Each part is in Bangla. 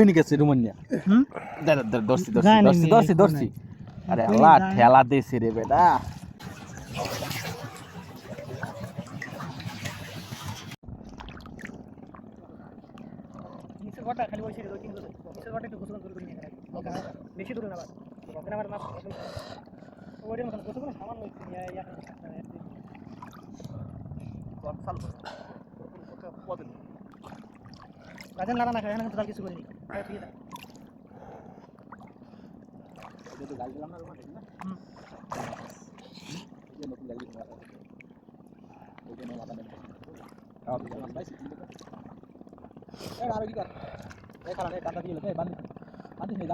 হয়নি গেছে রুমানিয়া। হুম? ধরছি নি, ধরছি এখন ধরছি আরে আল্লাহ। ঠেলা দেছে রে বেটা। ওই তিন নিচের ঘরটা একটু গোসল করে করে নিয়ে গেলে বেশি দূরে না বাস ওখানে আমার মাছ ওইটার মতন গোসল করে সামান্য একটু ইয়া ইয়া রাজেন লানা না খায় এখানে কিন্তু তার কিছু করিনি আরে ঠিক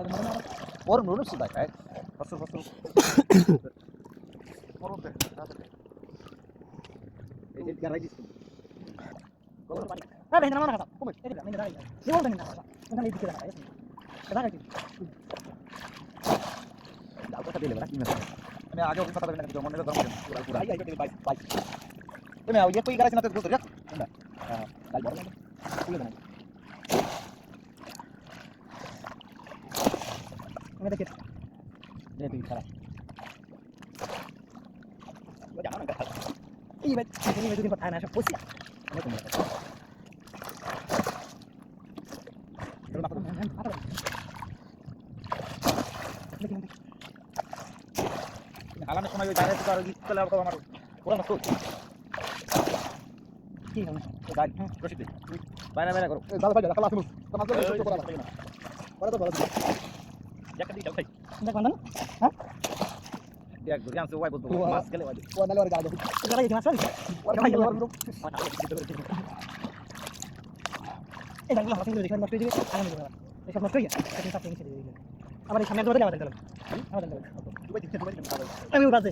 আছে ফসল ফসল এই যে গারাই দিছি না ভেঙে না খাতা কমে এই দিলা ভেঙে দাঁড়াই কি বলতে না এই দিকে দাঁড়াই দাঁড়াই দাও কথা দিলে বেটা কি মেসে আমি আগে ওকে কথা বলি না মনে ধর্ম দেন পুরা পুরা আই আই বাই বাই তুমি আও ইয়ে কই গারাই না তো গোতর না হ্যাঁ কাল বড় না তুলে দেন। আমি দেখি। দে তুই খারাপ। ও জানো না কথা এই ভাই তুমি পর খায় না সব পয়সা আমি আমার এই দাঁড়ালে হাতে ধরে দেখেন নষ্ট হয়ে যাবে। আগামী দিনে এই নষ্ট হয়ে যায় এখন সাথে নিচে দিয়ে দিবেন আবার এই সামনে একবার দিলে আমাদের দিলাম আমাদের দিলাম আমি খালি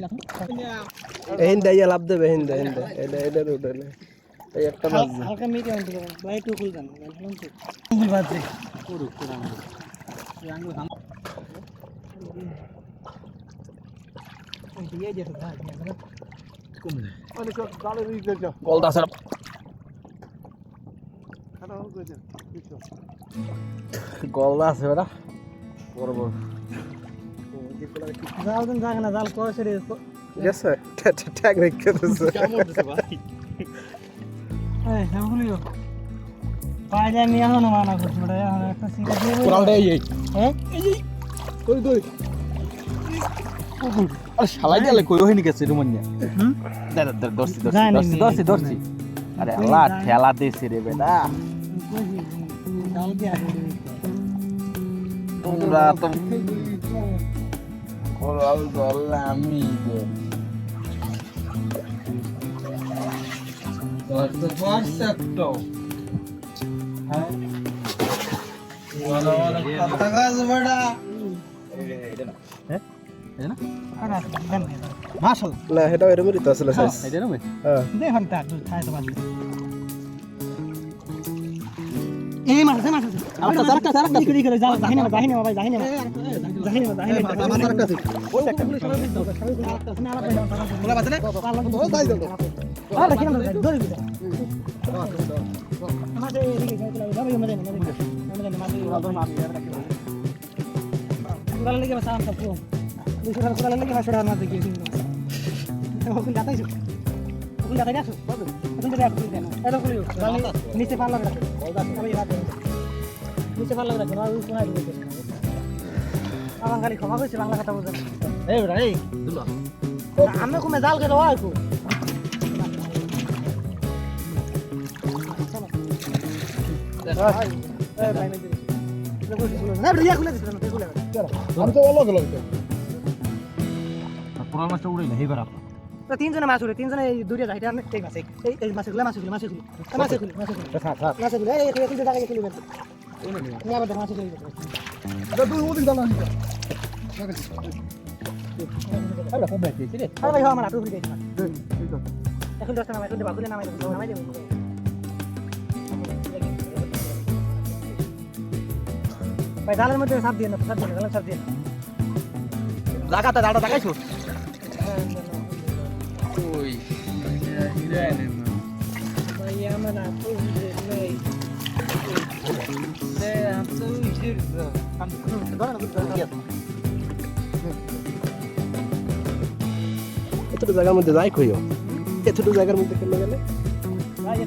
না হিন্দে ইয়া লাভ দেবে হিন্দে হিন্দে এটা এটা উঠে এই একটা মাছ হালকা মিডিয়াম দিলে ভাই একটু খুল দেন বললাম তো। ভুল পুরো পুরো আঙ্গুল হাম দিয়ে যেত ভাই অনেক গাড়ি দিতে যাও কলটা স্যার গলদা আছে বেটা। বড় বড়। জাল দিন জাগে না জাল রে ঠিক আছে ট্যাগ রেখে দিছে। এই সবগুলো পাইলে আমি এখনও মানা করছি ওটা এখন একটা সিটা দিয়ে কোরালটা এই এই। কই দই আরে শালাই গেলে কই হয়নি গেছে রুমানিয়া হুম? দাঁড়া দাঁড়া ধরছি জানি ধরছি নি, ধরছি এখন ধরছি আরে আল্লাহ ঠেলা দেছে রে বেটা। তোমরা তো কোরাল ধরলে আমি মাশাল না? এটা এরকমই তো আসলে সাইজ এটা নেবে হ্যাঁ। দেখুন তা খায় তো এই মাছ আছে মাছ আরেকটা, আরেকটা, আরেকটা। দিকে দিকে জাল দাহিনে দাহিনে ভাই দাহিনে দাহিনে দাহিনে আমার আরেকটা আছে ওই একটা পুলিশ সবাই দিতে সবাই আরেকটা আছে না আলাদা বলা বাজে ও তাই দাও। আরে কিরম ধরে দিতে আমাদের এদিকে যাইতে লাগে যাবে আমাদের আমাদের আমাদের আমাদের কুড়ালে লেগে বাসা আমটা পুরো দুশো টাকা লেগে বাসা আমার দিকে ওখানে যাতাইছো নিচে আমি নিচে ওই আমার খালি ক্ষমা বাংলা কথা এই বেটা এই আমি কমে জাল কেটে হয় আমি তো। বলো গেল কোরাল মাছটা উড়ে না এইবার তিনজনে মাছ উঠে তিনজনে এই দুইটা যাইতে আমি এই মাছ এই এই মাছগুলো মাছগুলো মাছগুলো মাছগুলো মাছগুলো থাক থাক। মাছগুলো এই এই তিনটা জায়গায় খুলে বেরতে আমি আবার মাছগুলো দুই ওদিন দাও না আরে কম বেশি রে। আরে ভাই আমার হাতে উঠে গেছে এখন দশটা নামাই এখন বাগুলে নামাই দেবো নামাই দেবো। ভাই জালের মধ্যে সাপ দিয়ে না সাপ দিয়ে না সাপ দিয়ে না দাঁড়া দেখাইছো? না না তো নেই রে আম তো ইজির কাম ধরে না ধরে এতটুকু জায়গার মধ্যে যাই কইও এতটুকু জায়গার মধ্যে কেন গেলে মাছ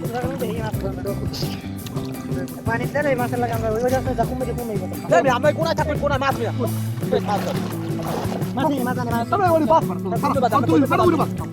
পানি তেলে মাছের লাগা আমরা ওই জায়গায় যা কমে কমে রে আমরা কোনা থাকবে কোনা মাছ মাছ মাছ মাছ মাছ মাছ মাছ মাছ মাছ আমাদের সামনে আছে মাছ কান্দার মাছ মধ্যে খেলনি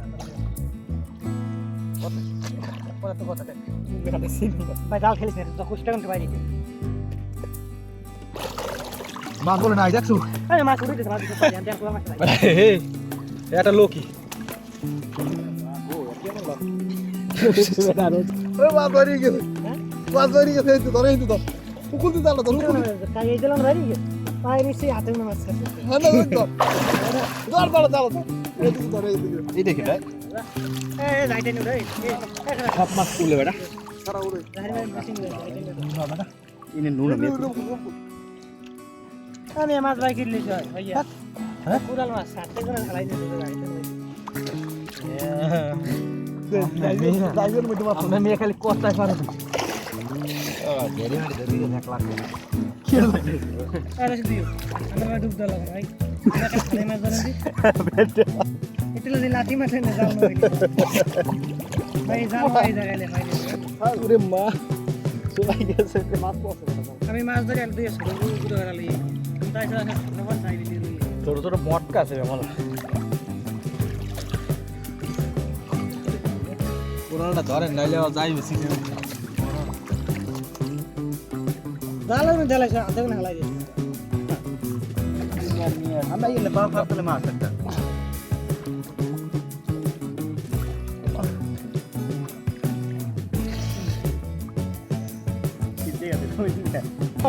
আমি কোলা মাছ নাই এটা লোকি ধরে দিলাম সব মাছ তুলে বেটা ইনে নুন আমি আমি মাছ ভাই কিনলি জয় ভাইয়া হ্যাঁ কুড়াল মাছ সাতটা করে খালাই দিতে মেয়ে খালি কষ্টায় পারে ডুব দাও ভাই এটা যদি লাঠি মাছ ওরে মা সবাই গেছে পড়ছে আমি মাছ ধরে আর দুই ছোটগুলো তাই তো আছে চাই দিলি ছোট ছোট মটকা আছে আমার পুরানোটা ধরেন নাইলে যাই বেশি জালের মধ্যে জ্বালাইছে আধা ঘণ্টা হালাই দিয়েছে আমরা ইলে বাপ বাপ মাছ একটা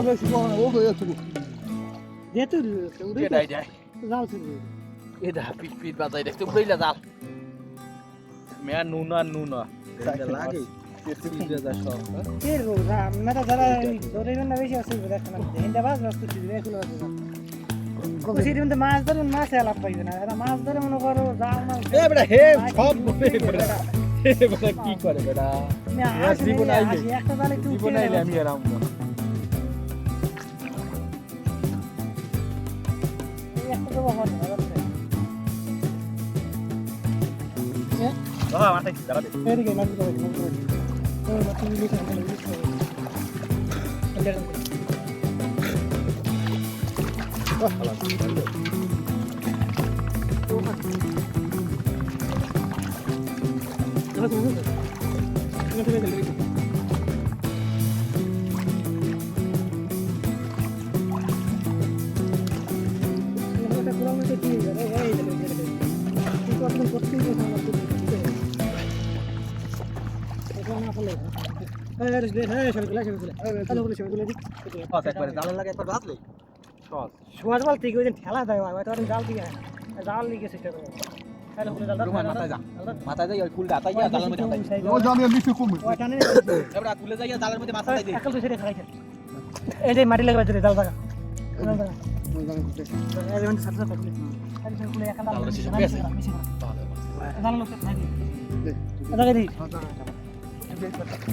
বেশি বড় ও হয়ে যাচ্ছে যেহেতু উড়ে এটাই যায় যাও ছিল এটা পিট পিট বাজাই দেখতে উড়াইলা জাল মেয়া নুন আর নুন লাগে কে গো আমরা যারা ধরে না বেশি আছে দেখেন হিন্দা বাস বাস কিছু দেখো কুসির মধ্যে মাছ ধরে মাছ এলাপ পাইবে না এরা মাছ ধরে মনে করো যাও না এ বেটা হে সব বেটা কি করে বেটা জীবন আইলে। জালে জীবন আইলে আমি এরাম একটা বাবা মাথায় দাঁড়া দে এদিকে মাছ ধরে মাছ ধরে ওই মাছ ইলিশ আছে ইলিশ আছে সস একবারে জালের লাগে একবার বাজলে টানে এবার তুলে যাই জালের মধ্যে মাছ আতাই দে একল সেটা খাইছে এই যে মাটি লাগবে জাল গেছে। জাল লোক খাই দি জায়গা দি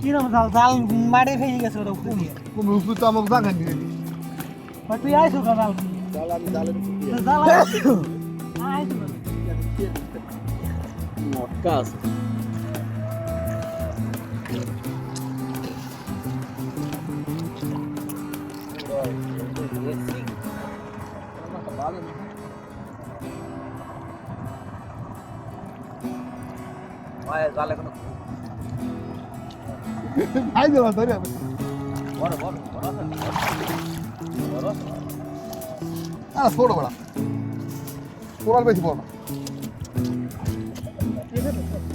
কি নাম জাল জাল মারে ফেয়ে গেছে ওটা কমিয়ে কমে উপরে তো আমাকে জাগান দিয়ে তুই আইসো জাল জাল আমি জালের জাল আইসো মটকা আছে জালে কোনো ভাই দেওয়া ধরে আমি বড় বড় বড় বড় আর ছোট বড়। তোরাল বেশি বড়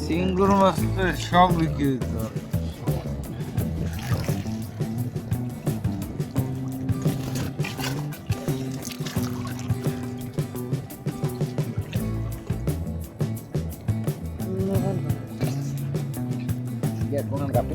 সিঙ্গুর মাছ সব বিক্রি দিতে গেট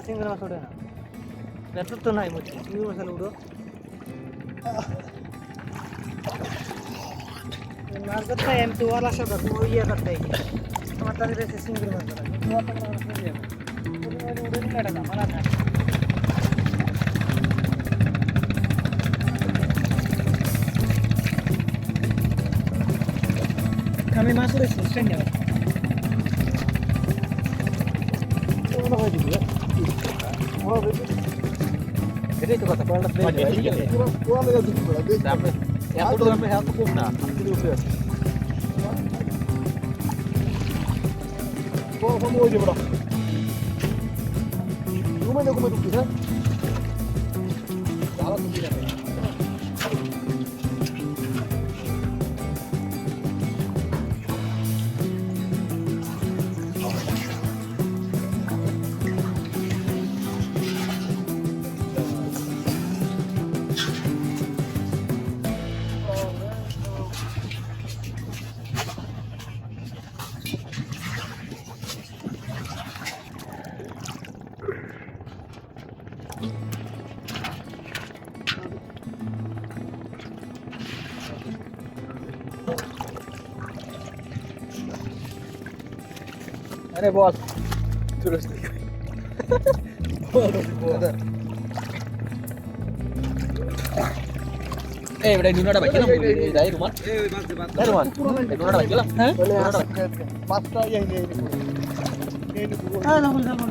সিঙ্গুর মাছ উঠে না পেট্রোল তো নাই বুঝছি সিঙ্গুর মাছ উঠো মাছ ধরতে এম তো ওয়ালা সব তুমি ইয়ে করতে তোমার তাহলে বেশি সিঙ্গুর মাছ ধরা তোমার তো মাছ ধরে যাবে উড়ে উড়ে কাটা না মারা না আমি মাছ ধরেছি স্ট্যান্ড যাবে এটাই তো কথা কোনটা প্লেন পুরো লেগে দুটো করে দেখ আপনি এত দূর আপনি এত কম না আপনি উপরে আছে কোন কোন ওই দেবড়া রুমে দেখো মে ঢুকছিস হ্যাঁ আরে বল এই বেটা নুনাটা বাইকে না এই দাই রুমাল এই রুমাল এই নুনাটা বাইকে না হ্যাঁ বলে আসে পাঁচটা ইয়ে নিয়ে এই নি পুরো হ্যাঁ না বল না বল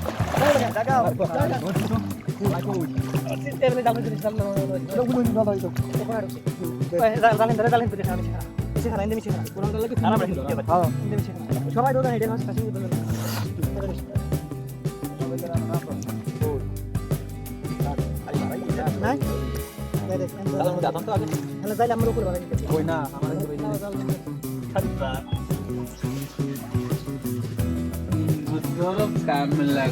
সবাই দোকান এটা নাই তাহলে যাইলে কাম লাগ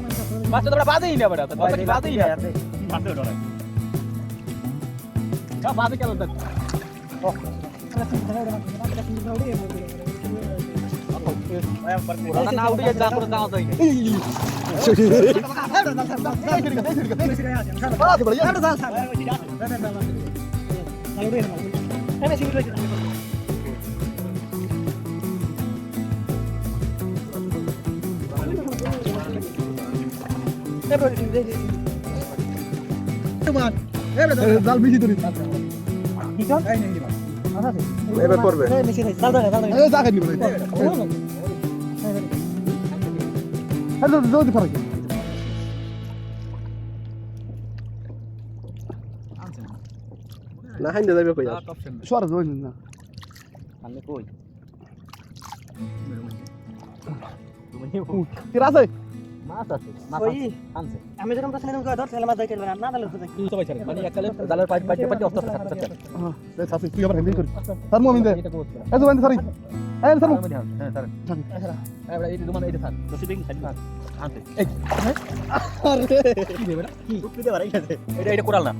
পাঁচটা তোমরা বাদেই না বেটা বাদেই না বাদে কেন না উঠে যা করে দাও বেশি এবার করবে এই জায়গা নিব হ্যালো জলদি ফারাই না হাইন্দা যাবে কই টপ সেম সোয়ার জল না আমি কই কিরা আছে মাছ আছে মাছ ওই আনছে আমি যখন প্রশ্ন ধর তাহলে মাছ ধরতে পারবে না। তাহলে তো দেখি। সবাই ছাড়ে মানে একটা জালের পাইপ পাইপ পাইপ অস্ত থাকতে হ্যাঁ তুই আবার হেন্ডিং করি তার মুমিন দে। এত এই সারি এই সারি হ্যাঁ স্যার এবার এই দুমান এইটা স্যার দশি বেগি সাইড আনতে কি দেবে না কি? টুকরি দেবার এই এটা এটা কোরাল না।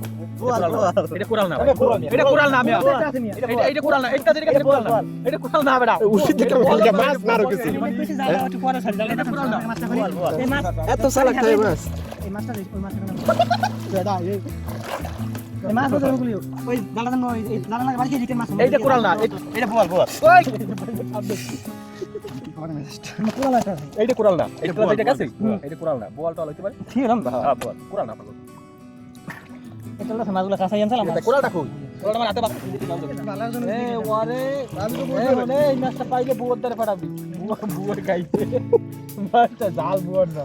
এটা কোরাল না। এটা কোরাল না আমি এটা এটা কোরাল। না এটা দিকে এটা কোরাল না। এটা কোরাল না বেটা। উচিত দিকে বলকে মাছ মারো কিছু। একটু পরে ছাড় জাল এটা এই মাছ এত চালাক তাই মাছ এই মাছটা ওই মাছটা এই মাছ ধরে ওই ওই এইটা কোরাল না এটা বোয়াল এইটা কোরাল না এটা কোরাল এটা গেছে? এটা কোরাল না বোয়াল টল হইতে পারে ঠিক আছে হ্যাঁ বোয়াল কোরাল না এটা হলো মাছগুলো কাঁচা ইয়ান চালাম কোরালটা কই? কোরালটা আমার হাতে বাপ এ ওরে এ ওরে এই মাছটা পাইলে বুয়ার দ্বারা পাঠাবি। বুয়া বুয়ার খাইছে। মাছটা জাল বুয়ার না।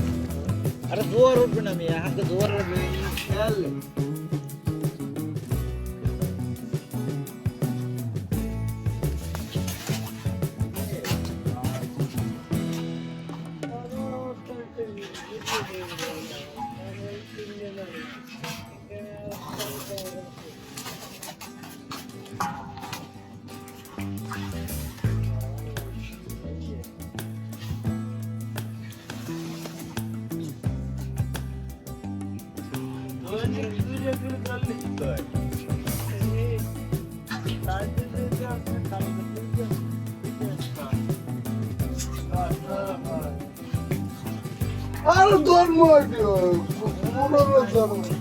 আরে জোয়ার উঠবে না মিয়া হাতে জোয়ার উঠবে খেয়াল the.